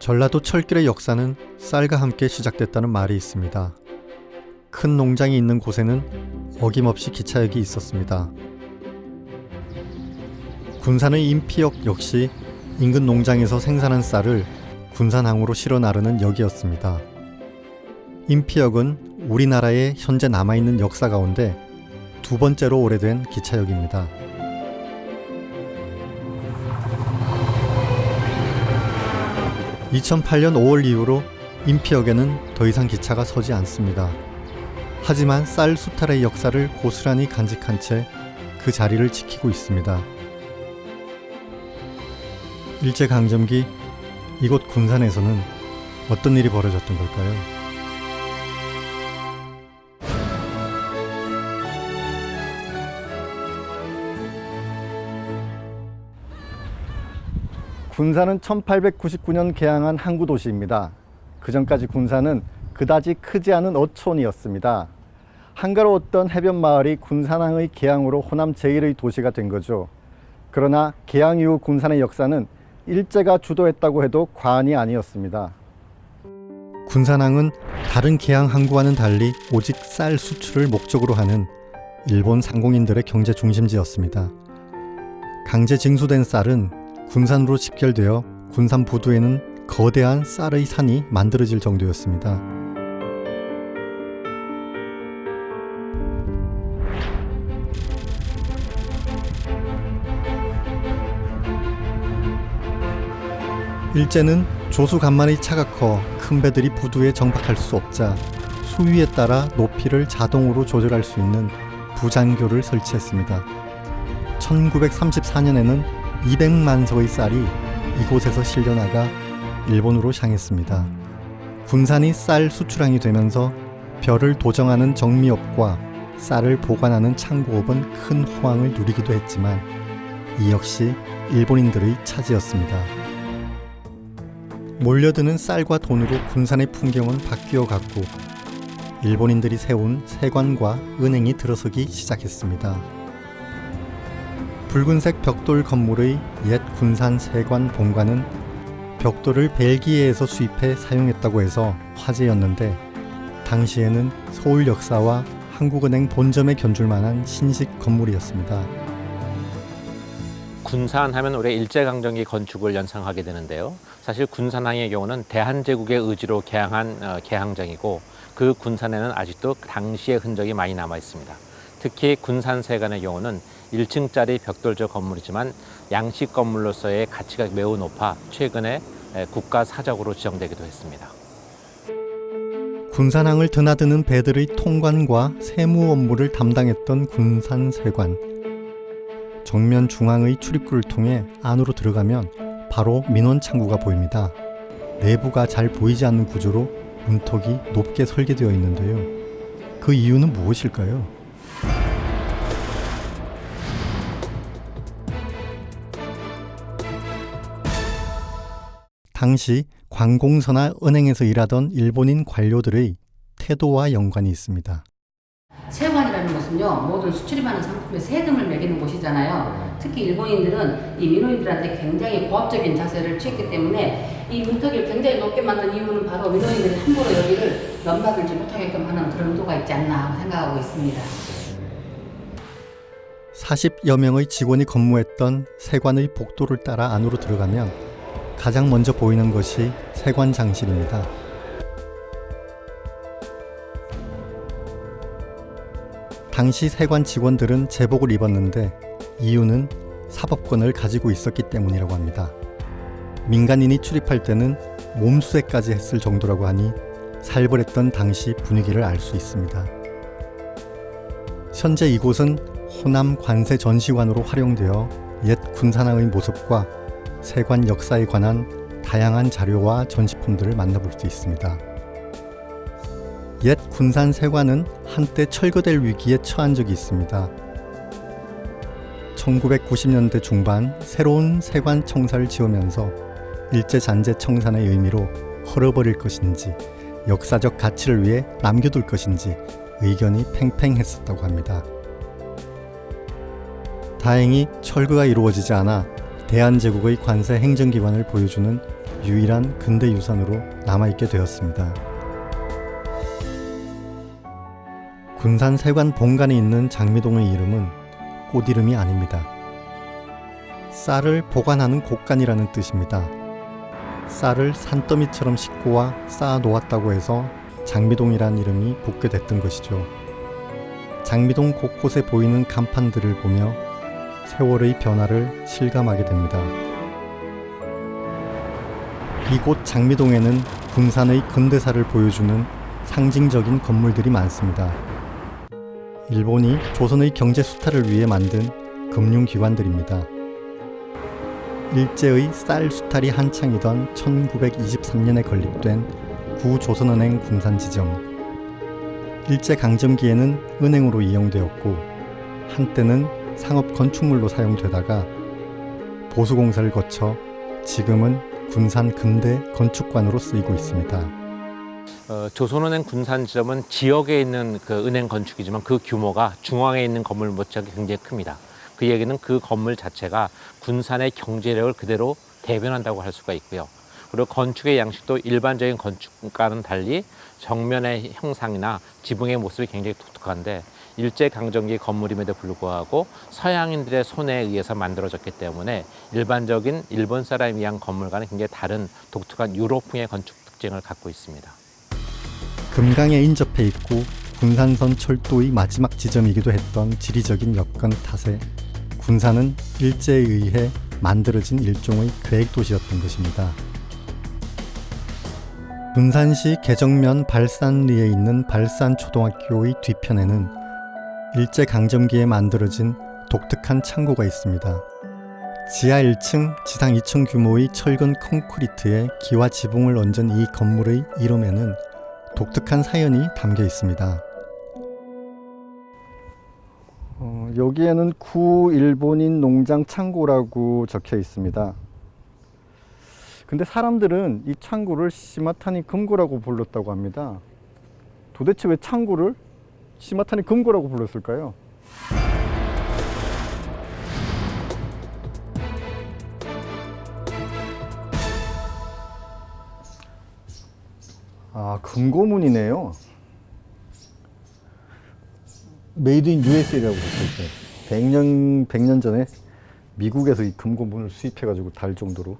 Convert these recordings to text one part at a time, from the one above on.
전라도 철길의 역사는 쌀과 함께 시작됐다는 말이 있습니다. 큰 농장이 있는 곳에는 어김없이 기차역이 있었습니다. 군산의 임피역 역시 인근 농장에서 생산한 쌀을 군산항으로 실어 나르는 역이었습니다. 임피역은 우리나라에 현재 남아있는 역사 가운데 두 번째로 오래된 기차역입니다. 2008년 5월 이후로 임피역에는 더 이상 기차가 서지 않습니다. 하지만 쌀 수탈의 역사를 고스란히 간직한 채 그 자리를 지키고 있습니다. 일제강점기 이곳 군산에서는 어떤 일이 벌어졌던 걸까요? 군산은 1899년 개항한 항구 도시입니다. 그 전까지 군산은 그다지 크지 않은 어촌이었습니다. 한가로웠던 해변 마을이 군산항의 개항으로 호남 제1의 도시가 된 거죠. 그러나 개항 이후 군산의 역사는 일제가 주도했다고 해도 과언이 아니었습니다. 군산항은 다른 개항 항구와는 달리 오직 쌀 수출을 목적으로 하는 일본 상공인들의 경제 중심지였습니다. 강제 징수된 쌀은 군산으로 집결되어 군산 부두에는 거대한 쌀의 산이 만들어질 정도였습니다. 일제는 조수 간만의 차가 커 큰 배들이 부두에 정박할 수 없자 수위에 따라 높이를 자동으로 조절할 수 있는 부장교를 설치했습니다. 1934년에는 200만 석의 쌀이 이곳에서 실려나가 일본으로 향했습니다. 군산이 쌀 수출항이 되면서 벼를 도정하는 정미업과 쌀을 보관하는 창고업은 큰 호황을 누리기도 했지만 이 역시 일본인들의 차지였습니다. 몰려드는 쌀과 돈으로 군산의 풍경은 바뀌어 갔고 일본인들이 세운 세관과 은행이 들어서기 시작했습니다. 붉은색 벽돌 건물의 옛 군산 세관 본관은 벽돌을 벨기에에서 수입해 사용했다고 해서 화제였는데 당시에는 서울 역사와 한국은행 본점에 견줄 만한 신식 건물이었습니다. 군산 하면 우리 일제강점기 건축을 연상하게 되는데요. 사실 군산항의 경우는 대한제국의 의지로 개항한 어, 개항장이고 그 군산에는 아직도 당시의 흔적이 많이 남아 있습니다. 특히 군산세관의 경우는 1층짜리 벽돌조 건물이지만 양식 건물로서의 가치가 매우 높아 최근에 에, 국가 사적으로 지정되기도 했습니다. 군산항을 드나드는 배들의 통관과 세무 업무를 담당했던 군산세관. 정면 중앙의 출입구를 통해 안으로 들어가면 바로 민원 창구가 보입니다. 내부가 잘 보이지 않는 구조로 문턱이 높게 설계되어 있는데요. 그 이유는 무엇일까요? 당시 관공서나 은행에서 일하던 일본인 관료들의 태도와 연관이 있습니다. 세관이라는 것은요 모든 수출입하는 상품에 세금을 매기는 곳이잖아요. 특히 일본인들은 이 민원인들한테 굉장히 고압적인 자세를 취했기 때문에 이 문턱을 굉장히 높게 만든 이유는 바로 민원인들이 함부로 여기를 넘나들지 못하게끔 하는 그런 의도가 있지 않나 생각하고 있습니다. 40여 명의 직원이 근무했던 세관의 복도를 따라 안으로 들어가면 가장 먼저 보이는 것이 세관 장실입니다. 당시 세관 직원들은 제복을 입었는데 이유는 사법권을 가지고 있었기 때문이라고 합니다. 민간인이 출입할 때는 몸수색까지 했을 정도라고 하니 살벌했던 당시 분위기를 알 수 있습니다. 현재 이곳은 호남 관세 전시관으로 활용되어 옛 군산항의 모습과 세관 역사에 관한 다양한 자료와 전시품들을 만나볼 수 있습니다. 옛 군산 세관은 한때 철거될 위기에 처한 적이 있습니다. 1990년대 중반 새로운 세관 청사를 지으면서 일제 잔재 청산의 의미로 헐어버릴 것인지 역사적 가치를 위해 남겨둘 것인지 의견이 팽팽했었다고 합니다. 다행히 철거가 이루어지지 않아 대한제국의 관세 행정기관을 보여주는 유일한 근대 유산으로 남아있게 되었습니다. 군산 세관 본관에 있는 장미동의 이름은 꽃 이름이 아닙니다. 쌀을 보관하는 곳간이라는 뜻입니다. 쌀을 산더미처럼 싣고 와 쌓아 놓았다고 해서 장미동이란 이름이 붙게 됐던 것이죠. 장미동 곳곳에 보이는 간판들을 보며 세월의 변화를 실감하게 됩니다. 이곳 장미동에는 군산의 근대사를 보여주는 상징적인 건물들이 많습니다. 일본이 조선의 경제 수탈을 위해 만든 금융기관들입니다. 일제의 쌀 수탈이 한창이던 1923년에 건립된 구조선은행 군산지점. 일제 강점기에는 은행으로 이용되었고 한때는 상업 건축물로 사용되다가 보수공사를 거쳐 지금은 군산 근대 건축관으로 쓰이고 있습니다. 어, 조선은행 군산지점은 지역에 있는 그 은행 건축이지만 그 규모가 중앙에 있는 건물 못지않게 굉장히 큽니다. 그 얘기는 그 건물 자체가 군산의 경제력을 그대로 대변한다고 할 수가 있고요. 그리고 건축의 양식도 일반적인 건축과는 달리 정면의 형상이나 지붕의 모습이 굉장히 독특한데 일제 강점기 건물임에도 불구하고 서양인들의 손에 의해서 만들어졌기 때문에 일반적인 일본 사람이 위한 건물과는 굉장히 다른 독특한 유로풍의 건축 특징을 갖고 있습니다. 금강에 인접해 있고 군산선 철도의 마지막 지점이기도 했던 지리적인 여건 탓에 군산은 일제에 의해 만들어진 일종의 계획 도시였던 것입니다. 군산시 개정면 발산리에 있는 발산초등학교의 뒤편에는 일제 강점기에 만들어진 독특한 창고가 있습니다. 지하 1층, 지상 2층 규모의 철근 콘크리트에 기와 지붕을 얹은 이 건물의 이름에는 독특한 사연이 담겨 있습니다. 어, 여기에는 구 일본인 농장 창고라고 적혀 있습니다. 근데 사람들은 이 창고를 시마타니 금고라고 불렀다고 합니다. 도대체 왜 창고를 시마타니 금고라고 불렀을까요? 아, 금고문이네요. 메이드 인 USA라고 적혀있어요. 100년, 100년 전에 미국에서 이 금고문을 수입해가지고 달 정도로.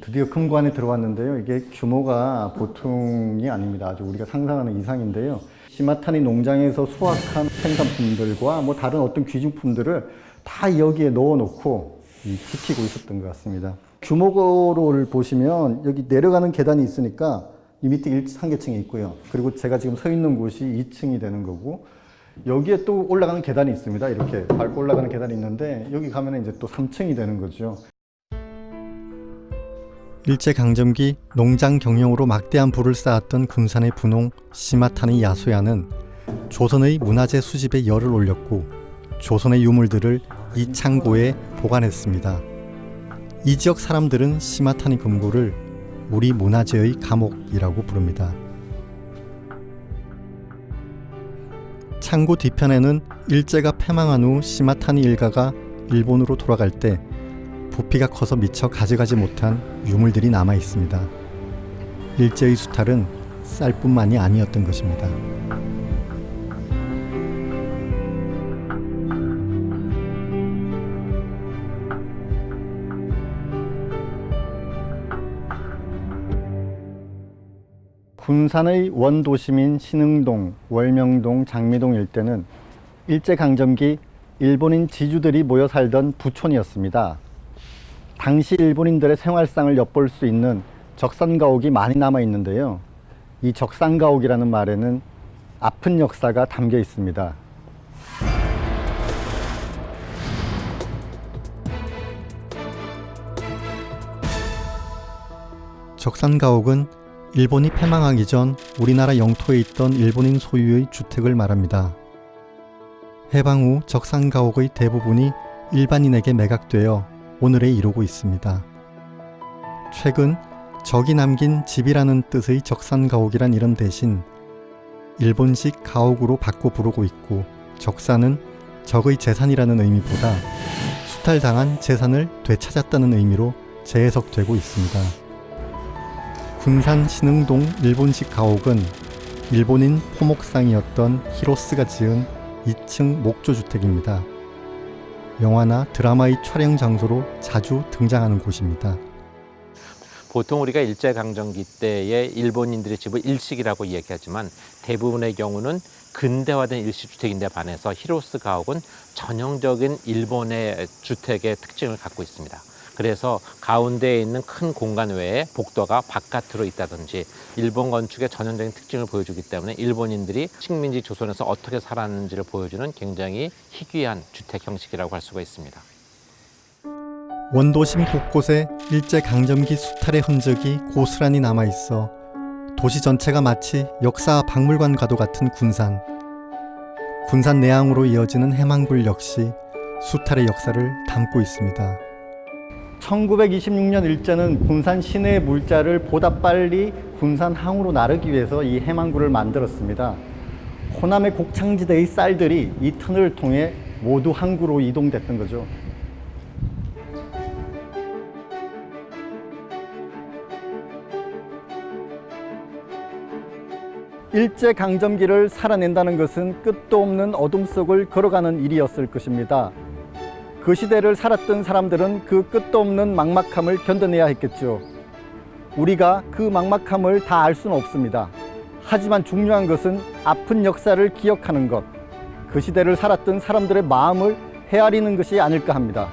드디어 금고 안에 들어왔는데요. 이게 규모가 보통이 아닙니다. 아주 우리가 상상하는 이상인데요. 시마타니 농장에서 수확한 생산품들과 뭐 다른 어떤 귀중품들을 다 여기에 넣어놓고 이 지키고 있었던 것 같습니다. 규모를 보시면 여기 내려가는 계단이 있으니까 이 밑에 1, 상계층이 있고요. 그리고 제가 지금 서 있는 곳이 2층이 되는 거고 여기에 또 올라가는 계단이 있습니다. 이렇게 밟고 올라가는 계단이 있는데 여기 가면 이제 또 3층이 되는 거죠. 일제 강점기 농장 경영으로 막대한 부를 쌓았던 군산의 분홍 시마타니 야수야는 조선의 문화재 수집에 열을 올렸고 조선의 유물들을 이 창고에 보관했습니다. 이 지역 사람들은 시마타니 금고를 우리 문화재의 감옥이라고 부릅니다. 창고 뒤편에는 일제가 패망한 후 시마타니 일가가 일본으로 돌아갈 때 부피가 커서 미처 가져가지 못한 유물들이 남아 있습니다. 일제의 수탈은 쌀뿐만이 아니었던 것입니다. 군산의 원도심인 신흥동, 월명동, 장미동 일대는 일제강점기 일본인 지주들이 모여 살던 부촌이었습니다. 당시 일본인들의 생활상을 엿볼 수 있는 적산가옥이 많이 남아 있는데요. 이 적산가옥이라는 말에는 아픈 역사가 담겨 있습니다. 적산가옥은 일본이 패망하기 전 우리나라 영토에 있던 일본인 소유의 주택을 말합니다. 해방 후 적산가옥의 대부분이 일반인에게 매각되어 오늘에 이르고 있습니다. 최근 적이 남긴 집이라는 뜻의 적산가옥이란 이름 대신 일본식 가옥으로 바꿔 부르고 있고 적사는 적의 재산이라는 의미보다 수탈당한 재산을 되찾았다는 의미로 재해석되고 있습니다. 군산 신흥동 일본식 가옥은 일본인 포목상이었던 히로스가 지은 2층 목조주택입니다. 영화나 드라마의 촬영 장소로 자주 등장하는 곳입니다. 보통 우리가 일제강점기 때의 일본인들의 집을 일식이라고 이야기하지만 대부분의 경우는 근대화된 일식주택인데 반해서 히로스 가옥은 전형적인 일본의 주택의 특징을 갖고 있습니다. 그래서 가운데에 있는 큰 공간 외에 복도가 바깥으로 있다든지 일본 건축의 전형적인 특징을 보여주기 때문에 일본인들이 식민지 조선에서 어떻게 살았는지를 보여주는 굉장히 희귀한 주택 형식이라고 할 수가 있습니다. 원도심 곳곳에 일제 강점기 수탈의 흔적이 고스란히 남아 있어 도시 전체가 마치 역사 박물관과도 같은 군산. 군산 내항으로 이어지는 해망굴 역시 수탈의 역사를 담고 있습니다. 1926년 일제는 군산 시내의 물자를 보다 빨리 군산 항으로 나르기 위해서 이 해망굴을 만들었습니다. 호남의 곡창지대의 쌀들이 이 터널을 통해 모두 항구로 이동됐던 거죠. 일제 강점기를 살아낸다는 것은 끝도 없는 어둠 속을 걸어가는 일이었을 것입니다. 그 시대를 살았던 사람들은 그 끝도 없는 막막함을 견뎌내야 했겠죠. 우리가 그 막막함을 다 알 수는 없습니다. 하지만 중요한 것은 아픈 역사를 기억하는 것, 그 시대를 살았던 사람들의 마음을 헤아리는 것이 아닐까 합니다.